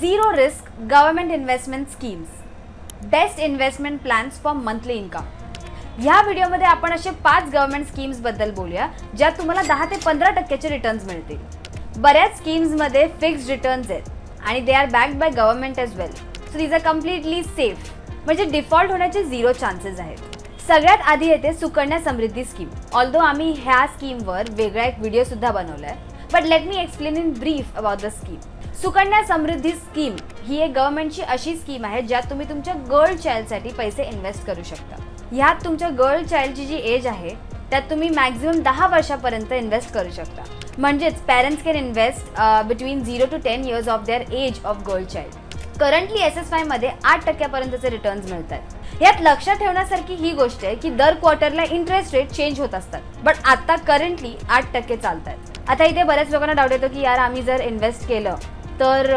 Zero risk government investment schemes best investment plans for monthly income ह्या व्हिडिओमध्ये आपण असे पाच गव्हर्नमेंट स्कीम्सबद्दल बोलूया ज्यात तुम्हाला दहा ते पंधरा टक्क्याचे रिटर्न्स मिळतील. बऱ्याच स्कीम्समध्ये फिक्स्ड रिटर्न्स आहेत आणि they are backed by government as well so these are completely safe म्हणजे डिफॉल्ट होण्याचे झिरो चान्सेस आहेत. सगळ्यात आधी येते सुकन्या समृद्धी स्कीम ऑल्दो आम्ही ह्या स्कीमवर वेगळा एक व्हिडिओ सुद्धा बनवला आहे but let me explain in brief about the scheme Sukanya Samriddhi scheme ही एक गव्हर्नमेंटची अशी स्कीम आहे ज्यात तुम्ही तुमच्या गर्ल चाइल्डसाठी पैसे इन्व्हेस्ट करू शकता. ह्यात तुमच्या गर्ल चाइल्डची जी एज आहे त्यात तुम्ही मॅक्झिमम दहा वर्षापर्यंत इन्व्हेस्ट करू शकता. म्हणजेच parents can invest between zero to ten years of their age of girl child currently S एसमध्ये आठ टक्क्यापर्यंतचे रिटर्न्स मिळतात. यात लक्षात ठेवण्यासारखी ही गोष्ट आहे की दर क्वार्टरला इंटरेस्ट रेट चेंज होत असतात. बट आता करंटली आठ टक्के चालतात. आता इथे बऱ्याच लोकांना डाऊट येतो की यार आम्ही जर इन्व्हेस्ट केलं तर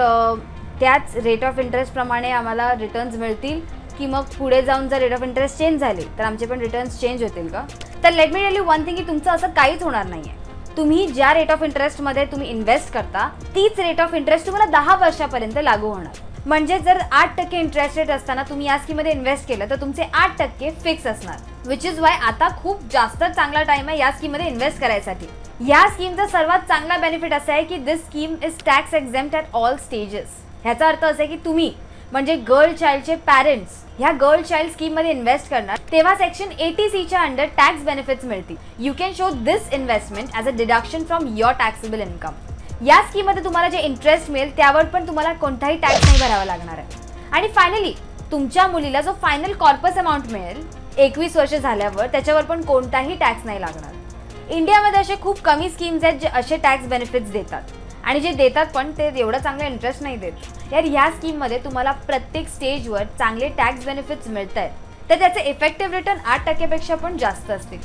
त्याच रेट ऑफ इंटरेस्टप्रमाणे आम्हाला रिटर्न्स मिळतील. की मग पुढे जाऊन जर रेट ऑफ इंटरेस्ट चेंज झाले तर आमचे पण रिटर्न्स चेंज होतील का तर let me tell you one thing की तुमचं असं काहीच होणार नाही आहे तुम्ही ज्या रेट ऑफ इंटरेस्टमध्ये तुम्ही इन्व्हेस्ट करता तीच रेट ऑफ इंटरेस्ट तुम्हाला दहा वर्षापर्यंत लागू होणार. म्हणजे जर आठ टक्के इंटरेस्ट रेट असताना तुम्ही या स्कीममध्ये इन्व्हेस्ट केलं तर तुमचे आठ टक्के फिक्स असणार. विच इज वाय आता खूप जास्त चांगला टाइम आहे या स्कीममध्ये इन्व्हेस्ट करायसाठी. या स्कीमचा सर्वात चांगला बेनिफिट असा आहे की this scheme is tax exempt at all stages ह्याचा अर्थ असा आहे की तुम्ही म्हणजे गर्ल चाइल्डचे पॅरेंट्स ह्या गर्ल चाइल्ड स्कीममध्ये इन्व्हेस्ट करणार तेव्हा सेक्शन एटी सीच्या अंडर टॅक्स बेनिफिट्स मिळतील. You can show this investment as a deduction from your taxable income या स्कीममध्ये तुम्हाला जे इंटरेस्ट मिळेल त्यावर पण तुम्हाला कोणताही टॅक्स नाही भरावा लागणार आहे. आणि फायनली तुमच्या मुलीला जो फायनल कॉर्पस अमाऊंट मिळेल एकवीस वर्ष झाल्यावर त्याच्यावर पण कोणताही टॅक्स नाही लागणार. इंडियामध्ये असे खूप कमी स्कीम्स आहेत जे असे टॅक्स बेनिफिट्स देतात. आणि जे देतात पण ते एवढं चांगलं इंटरेस्ट नाही देत. यार ह्या स्कीममध्ये तुम्हाला प्रत्येक स्टेजवर चांगले टॅक्स बेनिफिट्स मिळत आहेत तर त्याचे इफेक्टिव्ह रिटर्न आठ टक्क्यापेक्षा पण जास्त असतील.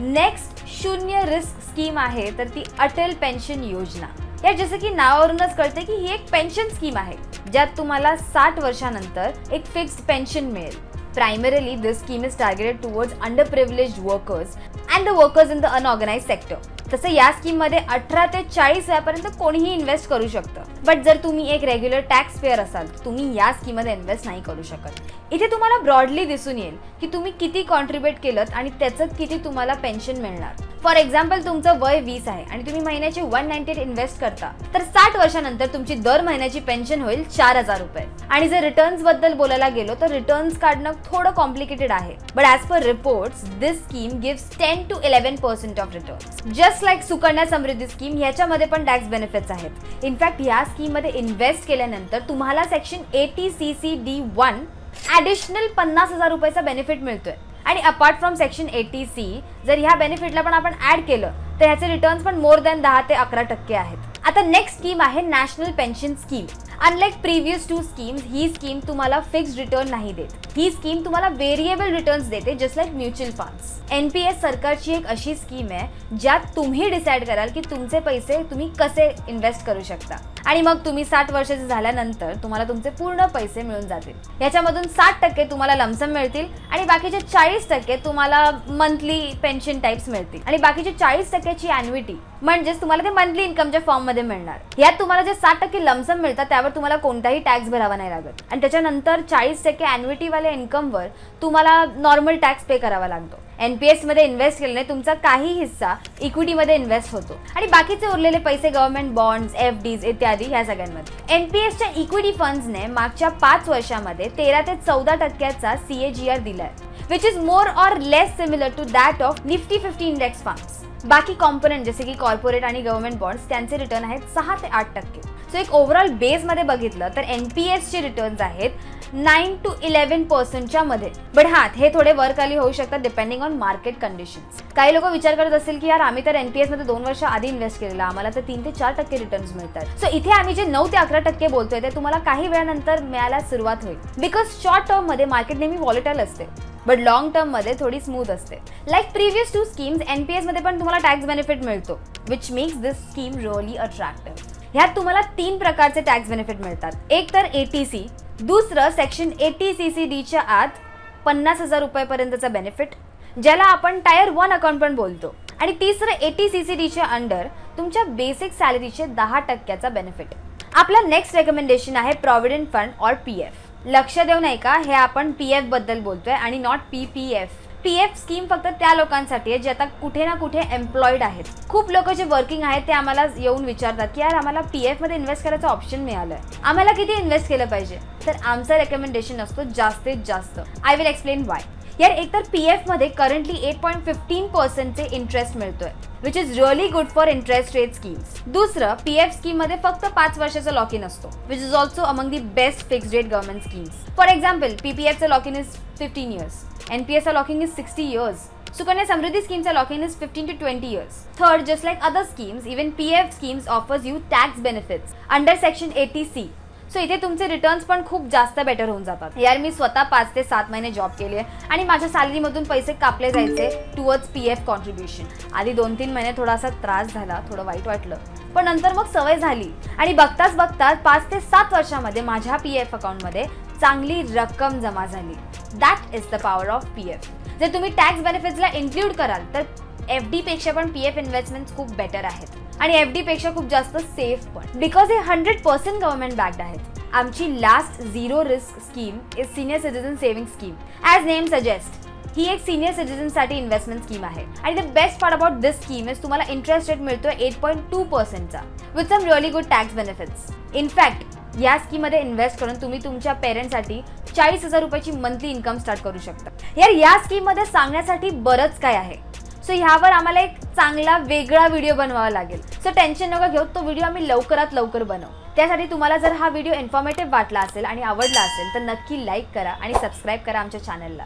नेक्स्ट शून्य रिस्क स्कीम आहे तर ती अटल पेन्शन योजना. या जसं की नावावरूनच कळते की ही एक पेन्शन स्कीम आहे ज्यात तुम्हाला साठ वर्षानंतर एक फिक्स्ड पेन्शन मिळेल. Primarily this scheme is targeted towards under privilege workers and the workers in the unorganise sector तसं या स्कीममध्ये अठरा ते चाळीस वयापर्यंत कोणीही इन्व्हेस्ट करू शकतं. बट जर तुम्ही एक रेग्युलर टॅक्स पेअर असाल तर तुम्ही या स्कीममध्ये इन्व्हेस्ट नाही करू शकत. इथे तुम्हाला ब्रॉडली दिसून येईल की तुम्ही किती कॉन्ट्रीब्युट केलं आणि त्याचं किती तुम्हाला पेन्शन मिळणार. फॉर एक्झाम्पल तुमचं वय वीस आहे आणि तुम्ही महिन्याचे वन नाईन्टी एट इन्व्हेस्ट करता तर साठ वर्षानंतर तुमची दर महिन्याची पेन्शन होईल चार हजार रुपये. आणि जर रिटर्न्सबद्दल बोलायला गेलो तर रिटर्न्स काढणं थोडं कॉम्प्लिकेटेड आहे. But as per reports this scheme gives ten to eleven percent of returns just like Sukanya Samriddhi scheme ह्याच्यामध्ये पण टॅक्स बेनिफिट्स आहेत. इनफॅक्ट ह्या स्कीममध्ये इन्व्हेस्ट केल्यानंतर तुम्हाला section eighty C C D one additional पन्नास हजार रुपयाचा बेनिफिट मिळतोय. आणि apart from section eighty C जर ह्या बेनिफिटला पण आपण ऍड केलं तर ह्याचे रिटर्न्स पण मोर दॅन दहा ते अकरा टक्के आहेत. आता नेक्स्ट स्कीम आहे national pension scheme unlike previous two scheme ही स्कीम तुम्हाला फिक्स्ड रिटर्न नाही देत. ही स्कीम तुम्हाला व्हेरिएबल रिटर्न्स देते just like mutual funds N P S सरकारची एक अशी स्कीम आहे ज्यात तुम्ही डिसाईड कराल की तुमचे पैसे तुम्ही कसे इन्व्हेस्ट करू शकता. आणि मग तुम्ही साठ वर्षाचे झाल्यानंतर तुम्हाला तुमचे पूर्ण पैसे मिळून जातील. याच्यामधून साठ टक्के तुम्हाला लमसम मिळतील आणि बाकीचे चाळीस टक्के तुम्हाला मंथली पेन्शन टाइप्स मिळतील. आणि बाकीचे चाळीस टक्क्याची अॅन्युटी म्हणजेच तुम्हाला ते मंथली इन्कमच्या फॉर्ममध्ये मिळणार. यात तुम्हाला जे साठ टक्के लमसम मिळतात त्यावर तुम्हाला कोणताही टॅक्स भरावा नाही लागत. आणि त्याच्यानंतर चाळीस टक्के अॅन्युटीवाल्या इन्कमवर तुम्हाला नॉर्मल टॅक्स पे करावा लागतो. एनपीएसमध्ये इन्व्हेस्ट केल्याने तुमचा काही हिस्सा इक्विटीमध्ये इन्व्हेस्ट होतो. आणि बाकीचे उरलेले पैसे गव्हर्नमेंट बॉन्ड्स एफ डीज इत्यादी ह्या सगळ्यांमध्ये. एनपीएसच्या इक्विटी फंड्सने मागच्या पाच वर्षामध्ये तेरा ते चौदा टक्क्याचा सीएजीआर दिलाय which is more or less similar to that of Nifty fifty index funds बाकी कॉम्पोनंट जसे की कॉर्पोरेट आणि गव्हर्नमेंट बॉन्ड्स त्यांचे रिटर्न आहेत सहा ते आठ टक्के. सो एक ओव्हरऑल बेसमध्ये बघितलं तर एन पी एसचे रिटर्न्स आहेत नाईन टू इलेव्हन पर्सेंटच्या मध्ये. बट हा हे थोडे वर खाली होऊ शकतात डिपेंडिंग ऑन मार्केट कंडिशन्स काही लोक विचार करत असतील की यार आम्ही तर एनपीएसमध्ये दोन वर्ष आधी इन्व्हेस्ट केलेला आम्हाला तर तीन ते चार टक्के रिटर्न्स मिळतात. सो इथे आम्ही जे नऊ ते अकरा टक्के बोलतोय ते तुम्हाला काही वेळानंतर मिळायला सुरुवात होईल. बिकॉज शॉर्ट टर्ममध्ये मार्केट नेहमी वॉलिटाईल असते. बट लॉंग टर्ममध्ये थोडी स्मूथ असते. लाईक प्रिव्हियस टू स्कीम्स एनपीएसमध्ये पण तुम्हाला टॅक्स बेनिफिट मिळतो which makes this scheme really attractive ह्यात तुम्हाला तीन प्रकारचे टॅक्स बेनिफिट मिळतात. एक तर ए टी सी दुसरं सेक्शन एटी सी सी डीच्या आत पन्नास हजार रुपयापर्यंतचा बेनिफिट ज्याला आपण टायर वन अकाउंट पण बोलतो. आणि तिसरं एटी सी सी डीच्या अंडर तुमच्या बेसिक सॅलरीचे दहा टक्क्याचा बेनिफिट आपला नेक्स्ट रेकमेंडेशन आहे provident fund or P F लक्ष देऊ नाही का हे आपण पी एफबद्दल बोलतोय आणि not P P F P F scheme फक्त त्या लोकांसाठी आहे जे आता कुठे ना कुठे एम्प्लॉईड आहेत. खूप लोक जे वर्किंग आहेत ते आम्हाला येऊन विचारतात की यार आम्हाला पी एफमध्ये इन्व्हेस्ट करायचं ऑप्शन मिळालं आहे आम्हाला किती इन्व्हेस्ट केलं पाहिजे? तर आमचं रेकमेंडेशन असतो जास्तीत जास्त. आय विल एक्सप्लेन वाय यार एकतर पी एफमध्ये करंटली एट पॉईंट फिफ्टीन पर्सेंटचे इंटरेस्ट मिळतोय which is really good for interest rate schemes दुसरं पी एफ स्कीममध्ये फक्त पाच वर्षाचा लॉक इन असतो which is also among the best fix rate government schemes for example P P एफचं lock in is fifteen years N P एसचा locking is sixty years Sukanya Samriddhi स्कीमचा locking is fifteen to twenty years third just like other schemes even P F schemes offers you tax benefits under section eighty C so इथे तुमचे returns पण खूप जास्त better होऊन जातात. यार मी स्वतः पाच ते सात महिने जॉब केली आहे आणि माझ्या सॅलरीमधून पैसे कापले जायचे टुवर्ड्स पी एफ कॉन्ट्रीब्युशन आधी दोन तीन महिने थोडासा त्रास झाला थोडं वाईट वाटलं. पण नंतर मग सवय झाली. आणि बघताच बघताच पाच ते सात वर्षामध्ये माझ्या पी एफ अकाउंटमध्ये चांगली रक्कम जमा झाली. That is the power of P F जर तुम्ही टॅक्स बेनिफिट्सला इन्क्लूड कराल तर एफ डी पेक्षा पण पी एफ इन्व्हेस्टमेंट खूप बेटर आहेत. आणि एफ डी पेक्षा खूप जास्त सेफ पण. बिकॉज हे हंड्रेड पर्सेंट गव्हर्नमेंट बॅक्ड आहेत. आमची last zero risk scheme is senior citizen saving scheme as name suggest ही एक सिनियर सिटीजनसाठी इन्व्हेस्टमेंट स्कीम आहे. आणि the best part about this scheme is तुम्हाला इंटरेस्ट रेट मिळतो eight point two पर्सेंटचा with some really good tax benefits in fact या स्कीममध्ये invest करून तुम्ही तुमच्या पेरेंट्ससाठी चाळीस हजार रुपयाची मंथली इन्कम स्टार्ट करू शकता. यार या स्कीममध्ये सांगण्यासाठी बरंच काय आहे. सो ह्यावर आम्हाला एक चांगला वेगळा व्हिडिओ बनवावा लागेल. सो टेन्शन नका घेऊ. तो व्हिडिओ आम्ही लवकरात लवकर बनवू. त्यासाठी तुम्हाला जर हा व्हिडिओ इन्फॉर्मेटिव्ह वाटला असेल आणि आवडला असेल तर नक्की लाईक करा आणि सबस्क्राईब करा आमच्या चॅनलला